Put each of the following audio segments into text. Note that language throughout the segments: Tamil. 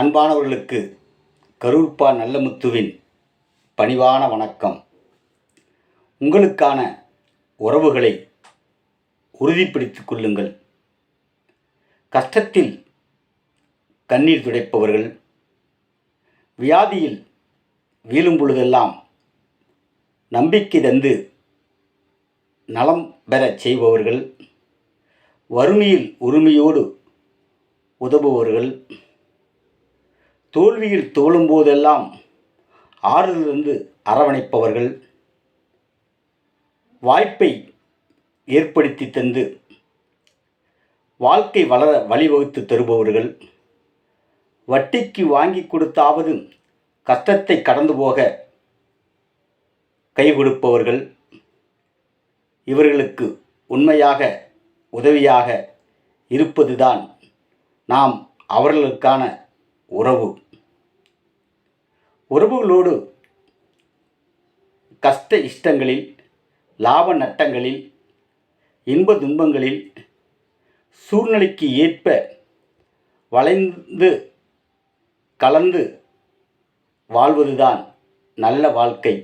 அன்பானவர்களுக்கு கரூர்பா நல்லமுத்துவின் பணிவான வணக்கம். உங்களுக்கான உறவுகளை உறுதிப்படுத்திக் கொள்ளுங்கள். கஷ்டத்தில் கண்ணீர் துடைப்பவர்கள் வியாதியில் வீழும் பொழுதெல்லாம் நம்பிக்கை தந்து நலம் பெறச் செய்பவர்கள் வறுமையில் உரிமையோடு உதவுபவர்கள் தோல்வியில் தோலும் போதெல்லாம் ஆறுதலிருந்து அரவணைப்பவர்கள் வாய்ப்பை ஏற்படுத்தி தந்து வாழ்க்கை வளர வழிவகுத்து தருபவர்கள். வட்டிக்கு வாங்கி கொடுத்தாவது கஷ்டத்தை கடந்து போக கை கொடுப்பவர்கள். இவர்களுக்கு உண்மையாக உதவியாக இருப்பதுதான் நாம் அவர்களுக்கான உறவு. உறவுகளோடு கஷ்ட இஷ்டங்களில் லாப நட்டங்களில் இன்ப துன்பங்களில் சூழ்நிலைக்கு ஏற்ப வளைந்து கலந்து வாழ்வதுதான் நல்ல வாழ்க்கை.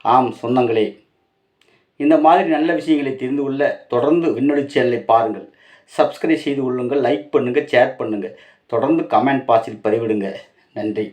ஆம் சொந்தங்களே. இந்த மாதிரி நல்ல விஷயங்களை தெரிந்து கொள்ள தொடர்ந்து விண்ணொலி சேனலை பாருங்கள். சப்ஸ்கிரைப் செய்து கொள்ளுங்கள் லைக் பண்ணுங்கள் ஷேர் பண்ணுங்கள் தொடர்ந்து கமெண்ட் பாக்ஸில் பதிவிடுங்க. நன்றி.